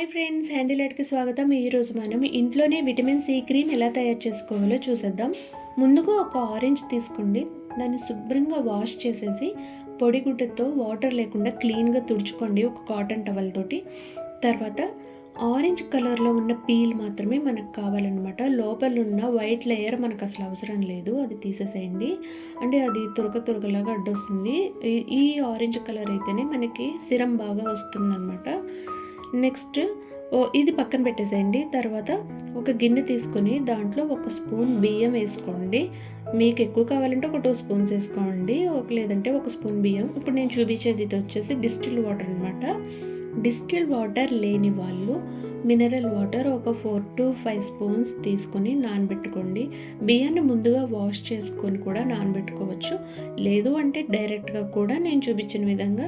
Hi friends హ్యాండిలైట్కి స్వాగతం. ఈరోజు మనం ఇంట్లోనే విటమిన్ సి క్రీమ్ ఎలా తయారు చేసుకోవాలో చూసేద్దాం. ముందుగా ఒక ఆరెంజ్ తీసుకోండి దాన్ని శుభ్రంగా వాష్ చేసేసి పొడి గుడ్డతో వాటర్ లేకుండా క్లీన్గా తుడుచుకోండి ఒక కాటన్ టవల్ తోటి. తర్వాత ఆరెంజ్ కలర్లో ఉన్న పీల్ మాత్రమే మనకు కావాలన్నమాట. లోపల ఉన్న వైట్ లేయర్ మనకు అసలు అవసరం లేదు. అది తీసేసేయండి. అంటే అది తురక తురకలాగా అడ్డొస్తుంది. ఈ- ఈ ఆరెంజ్ కలర్ అయితేనే మనకి సిరం బాగా వస్తుందన్నమాట. నెక్స్ట్ ఓ ఇది పక్కన పెట్టేసేయండి. తర్వాత ఒక గిన్నె తీసుకొని దాంట్లో ఒక స్పూన్ బియ్యం వేసుకోండి. మీకు ఎక్కువ కావాలంటే ఒక టూ స్పూన్స్ వేసుకోండి. ఒక లేదంటే ఒక స్పూన్ బియ్యం. ఇప్పుడు నేను చూపించేది ఇది వచ్చేసి డిస్టిల్ వాటర్ అనమాట డిస్టిల్ వాటర్ లేని వాళ్ళు మినరల్ వాటర్ ఒక ఫోర్ టు ఫైవ్ స్పూన్స్ తీసుకొని నానబెట్టుకోండి. బియ్యాన్ని ముందుగా వాష్ చేసుకొని కూడా నానబెట్టుకోవచ్చు. లేదు అంటే డైరెక్ట్గా కూడా నేను చూపించిన విధంగా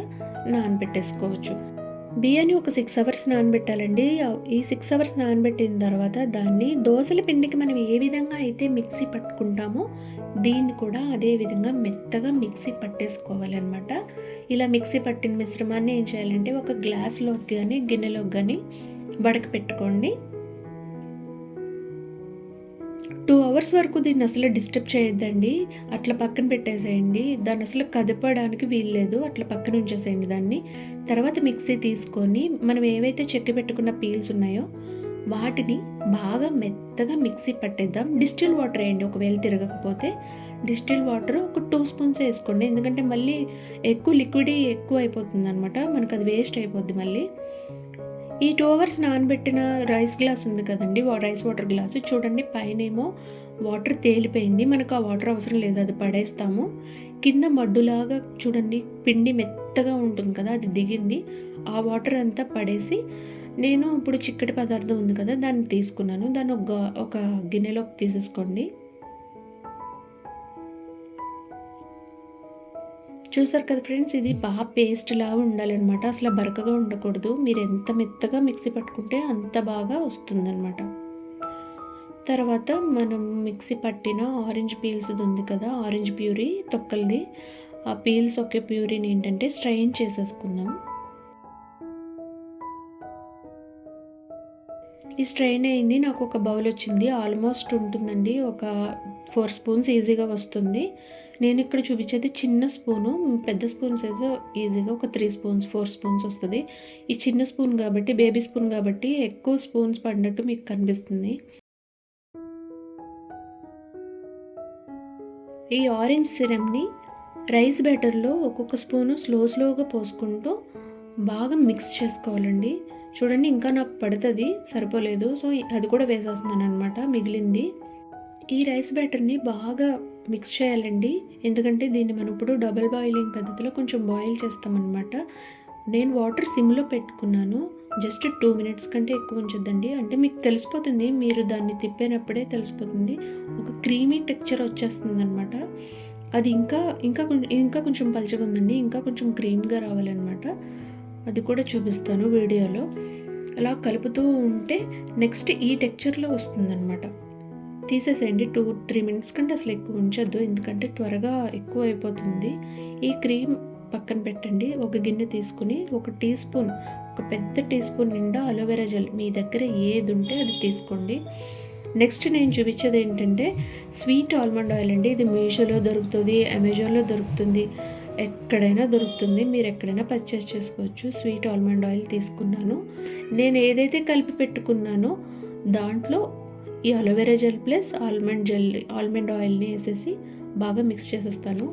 నానబెట్టేసుకోవచ్చు. బియ్యాన్ని ఒక సిక్స్ అవర్స్ నానబెట్టాలండి. ఈ సిక్స్ అవర్స్ నానబెట్టిన తర్వాత దాన్ని దోసల పిండికి మనం ఏ విధంగా అయితే మిక్సీ పట్టుకుంటామో దీన్ని కూడా అదే విధంగా మెత్తగా మిక్సీ పట్టేసుకోవాలన్నమాట. ఇలా మిక్సీ పట్టిన మిశ్రమాన్ని ఏం చేయాలంటే ఒక గ్లాస్లోకి కానీ గిన్నెలోకి కానీ వడక పెట్టుకోండి టూ అవర్స్ వరకు దీన్ని అసలు డిస్టర్బ్ చేయొద్దండి. అట్లా పక్కన పెట్టేసేయండి. దాన్ని అసలు కదపడానికి వీల్లేదు. అట్లా పక్కన ఉంచేసేయండి దాన్ని. తర్వాత మిక్సీ తీసుకొని మనం ఏవైతే చెక్కి పెట్టుకున్న పీల్స్ ఉన్నాయో వాటిని బాగా మెత్తగా మిక్సీ పట్టేద్దాం. డిస్టిల్ వాటర్ వేయండి. ఒకవేళ తిరగకపోతే డిస్టిల్ వాటర్ ఒక టూ స్పూన్స్ వేసుకోండి. ఎందుకంటే మళ్ళీ ఎక్కువ లిక్విడ్ ఎక్కువ అయిపోతుంది అనమాట మనకు అది వేస్ట్ అయిపోద్ది మళ్ళీ. ఈ టూ అవర్స్ నానబెట్టిన రైస్ గ్లాస్ ఉంది కదండి వా- రైస్ వాటర్ గ్లాస్. చూడండి పైన ఏమో వాటర్ తేలిపోయింది. మనకు ఆ వాటర్ అవసరం లేదు అది పడేస్తాము. కింద మడ్డులాగా చూడండి పిండి మెత్తగా ఉంటుంది కదా అది దిగింది. ఆ వాటర్ అంతా పడేసి నేను ఇప్పుడు చిక్కటి పదార్థం ఉంది కదా దాన్ని తీసుకున్నాను. దాన్ని ఒక ఒక గిన్నెలోకి తీసేసుకోండి. చూసారు కదా ఫ్రెండ్స్ ఇది బాగా పేస్ట్ లాగా ఉండాలన్నమాట. అసలు బరకగా ఉండకూడదు. మీరు ఎంత మెత్తగా మిక్సీ పట్టుకుంటే అంత బాగా వస్తుందన్నమాట. తర్వాత మనం మిక్సీ పట్టిన ఆరెంజ్ పీల్స్ ఉంది కదా ఆరెంజ్ ప్యూరీ తొక్కలది. ఆ పీల్స్ ఒకే ప్యూరీని ఏంటంటే స్ట్రైన్ చేసేసుకుందాం. ఈ స్ట్రైన్ అయింది. నాకు ఒక బౌల్ వచ్చింది. ఆల్మోస్ట్ ఉంటుందండి. ఒక ఫోర్ స్పూన్స్ ఈజీగా వస్తుంది. నేను ఇక్కడ చూపించేది చిన్న స్పూను పెద్ద స్పూన్స్ అయితే ఈజీగా ఒక త్రీ స్పూన్స్ ఫోర్ స్పూన్స్ వస్తుంది. ఈ చిన్న స్పూన్ కాబట్టి బేబీ స్పూన్ కాబట్టి ఎక్కువ స్పూన్స్ పడినట్టు మీకు కనిపిస్తుంది. ఈ ఆరెంజ్ సిరమ్ని రైస్ బ్యాటర్లో ఒక్కొక్క స్పూను స్లో స్లోగా పోసుకుంటూ బాగా మిక్స్ చేసుకోవాలండి. చూడండి ఇంకా నాకు పడుతుంది సరిపోలేదు. సో అది కూడా వేసేస్తున్నాను అనమాట మిగిలింది. ఈ రైస్ బ్యాటర్ని బాగా మిక్స్ చేయాలండి. ఎందుకంటే దీన్ని మనం ఇప్పుడు డబుల్ బాయిలింగ్ పద్ధతిలో కొంచెం బాయిల్ చేస్తామన్నమాట. నేను వాటర్ సిమ్లో పెట్టుకున్నాను. జస్ట్ టూ మినిట్స్ కంటే ఎక్కువ ఉంచొద్దండి. అంటే మీకు తెలిసిపోతుంది మీరు దాన్ని తిప్పినప్పుడే తెలిసిపోతుంది. ఒక క్రీమీ టెక్చర్ వచ్చేస్తుంది అనమాట అది ఇంకా ఇంకా కొంచెం ఇంకా కొంచెం పలచగా ఉందండి. ఇంకా కొంచెం క్రీమ్గా రావాలన్నమాట. అది కూడా చూపిస్తాను వీడియోలో. అలా కలుపుతూ ఉంటే నెక్స్ట్ ఈ టెక్చర్లో వస్తుందన్నమాట. తీసేసేయండి. టూ త్రీ మినిట్స్ కంటే అసలు ఎక్కువ ఉంచొద్దు. ఎందుకంటే త్వరగా ఎక్కువ అయిపోతుంది. ఈ క్రీమ్ పక్కన పెట్టండి. ఒక గిన్నె తీసుకుని ఒక టీ స్పూన్ ఒక పెద్ద టీ స్పూన్ నిండా అలోవెరా జెల్ మీ దగ్గర ఏది ఉంటే అది తీసుకోండి. నెక్స్ట్ నేను చూపించేది ఏంటంటే స్వీట్ ఆల్మండ్ ఆయిల్ అండి. ఇది మీషోలో దొరుకుతుంది అమెజాన్లో దొరుకుతుంది. ఎక్కడైనా దొరుకుతుంది. మీరు ఎక్కడైనా పర్చేస్ చేసుకోవచ్చు. స్వీట్ ఆల్మండ్ ఆయిల్ తీసుకున్నాను. నేను ఏదైతే కలిపి పెట్టుకున్నానో దాంట్లో ఈ aloe vera gel plus almond gel almond ఆయిల్ని వేసేసి బాగా మిక్స్ చేసేస్తాను.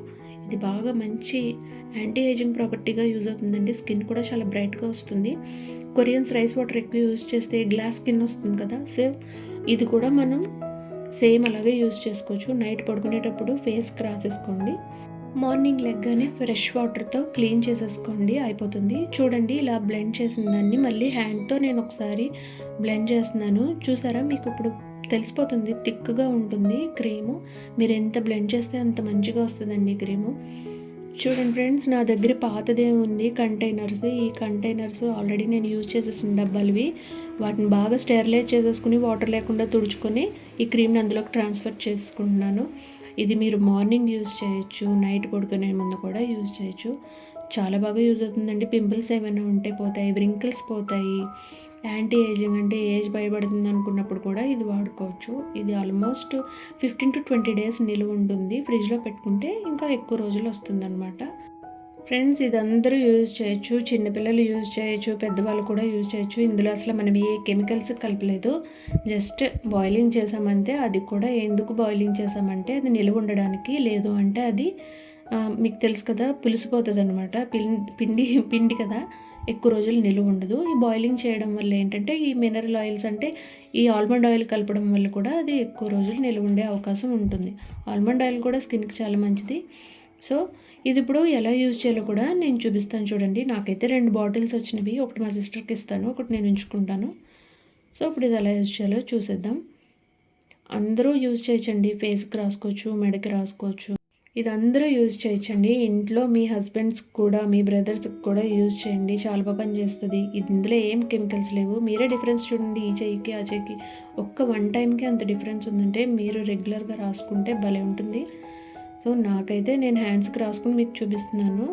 ఇది బాగా మంచి యాంటీ ఏజింగ్ ప్రాపర్టీగా యూజ్ అవుతుందండి. స్కిన్ కూడా చాలా బ్రైట్గా వస్తుంది. కొరియన్స్ రైస్ వాటర్ ఎక్కువ యూజ్ చేస్తే గ్లాస్ స్కిన్ వస్తుంది కదా. సేమ్ ఇది కూడా మనం సేమ్ అలాగే యూజ్ చేసుకోవచ్చు. నైట్ పడుకునేటప్పుడు ఫేస్కి రాసేసుకోండి మార్నింగ్ లెగ్గానే ఫ్రెష్ వాటర్తో క్లీన్ చేసేసుకోండి. అయిపోతుంది. చూడండి ఇలా బ్లెండ్ చేసిన దాన్ని మళ్ళీ హ్యాండ్తో నేను ఒకసారి బ్లెండ్ చేస్తున్నాను. చూసారా మీకు ఇప్పుడు తెలిసిపోతుంది. థిక్గా ఉంటుంది క్రీము. మీరు ఎంత బ్లెండ్ చేస్తే అంత మంచిగా వస్తుందండి క్రీము. చూడండి ఫ్రెండ్స్ నా దగ్గర పాతదే ఉంది కంటైనర్స్. ఈ కంటైనర్స్ ఆల్రెడీ నేను యూజ్ చేసేసిన డబ్బాలువి. వాటిని బాగా స్టెరిలైజ్ చేసేసుకుని వాటర్ లేకుండా తుడుచుకొని ఈ క్రీమ్ని అందులోకి ట్రాన్స్ఫర్ చేసుకుంటున్నాను. ఇది మీరు మార్నింగ్ యూజ్ చేయొచ్చు నైట్ పడుకునే ముందు కూడా యూజ్ చేయొచ్చు. చాలా బాగా యూజ్ అవుతుందండి. పింపుల్స్ ఏమైనా ఉంటే పోతాయి వ్రింకిల్స్ పోతాయి. యాంటీ ఏజింగ్ అంటే ఏజ్ భయపడుతుంది అనుకున్నప్పుడు కూడా ఇది వాడుకోవచ్చు. ఇది almost fifteen to twenty days నిలువ ఉంటుంది. ఫ్రిడ్జ్లో పెట్టుకుంటే ఇంకా ఎక్కువ రోజులు వస్తుందన్నమాట. ఫ్రెండ్స్ ఇది అందరూ యూజ్ చేయొచ్చు. చిన్నపిల్లలు యూజ్ చేయొచ్చు. పెద్దవాళ్ళు కూడా యూజ్ చేయొచ్చు. ఇందులో అసలు మనం ఏ కెమికల్స్ కలపలేదు. జస్ట్ బాయిలింగ్ చేసామంటే అది కూడా ఎందుకు బాయిలింగ్ చేసామంటే అది నిలువ ఉండడానికి లేదు అంటే అది మీకు తెలుసు కదా పులిసిపోతుంది అనమాట పిండి పిండి కదా. ఎక్కువ రోజులు నిలువ ఉండదు. ఈ బాయిలింగ్ చేయడం వల్ల ఏంటంటే ఈ మినరల్ ఆయిల్స్ అంటే ఈ ఆల్మండ్ ఆయిల్ కలపడం వల్ల కూడా అది ఎక్కువ రోజులు నిలువ ఉండే అవకాశం ఉంటుంది. ఆల్మండ్ ఆయిల్ కూడా స్కిన్కి చాలా మంచిది. సో ఇది ఇప్పుడు ఎలా యూజ్ చేయాలో కూడా నేను చూపిస్తాను చూడండి. నాకైతే రెండు బాటిల్స్ వచ్చినవి ఒకటి మా సిస్టర్కి ఇస్తాను ఒకటి నేను ఉంచుకుంటాను. సో ఇప్పుడు ఇది ఎలా యూజ్ చేయాలో చూసేద్దాం. అందరూ యూజ్ చేయొచ్చండి. ఫేస్కి రాసుకోవచ్చు మెడకి రాసుకోవచ్చు. ఇది అందరూ యూజ్ చేయొచ్చండి. ఇంట్లో మీ హస్బెండ్స్ కూడా మీ బ్రదర్స్కి కూడా యూజ్ చేయండి. చాలా బాగా పనిచేస్తుంది ఇది ఇందులో ఏం కెమికల్స్ లేవు. మీరే డిఫరెన్స్ చూడండి. ఈ చెయ్యికి ఆ చెయ్యికి. ఒక్క వన్ టైంకి అంత డిఫరెన్స్ ఉందంటే మీరు రెగ్యులర్గా రాసుకుంటే భలే ఉంటుంది. సో నాకైతే నేను హ్యాండ్స్కి రాసుకుని మీకు చూపిస్తున్నాను.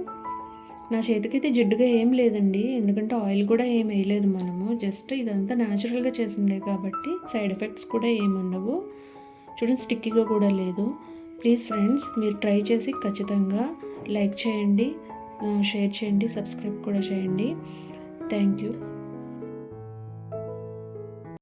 నా చేతికైతే జిడ్డుగా ఏం లేదండి. ఎందుకంటే ఆయిల్ కూడా ఏం వేయలేదు మనము. జస్ట్ ఇదంతా న్యాచురల్గా చేసిందే కాబట్టి సైడ్ ఎఫెక్ట్స్ కూడా ఏమి ఉండవు. చూడండి స్టిక్కీగా కూడా లేదు. ప్లీజ్ ఫ్రెండ్స్ మీరు ట్రై చేసి ఖచ్చితంగా లైక్ చేయండి షేర్ చేయండి సబ్స్క్రైబ్ కూడా చేయండి. Thank you.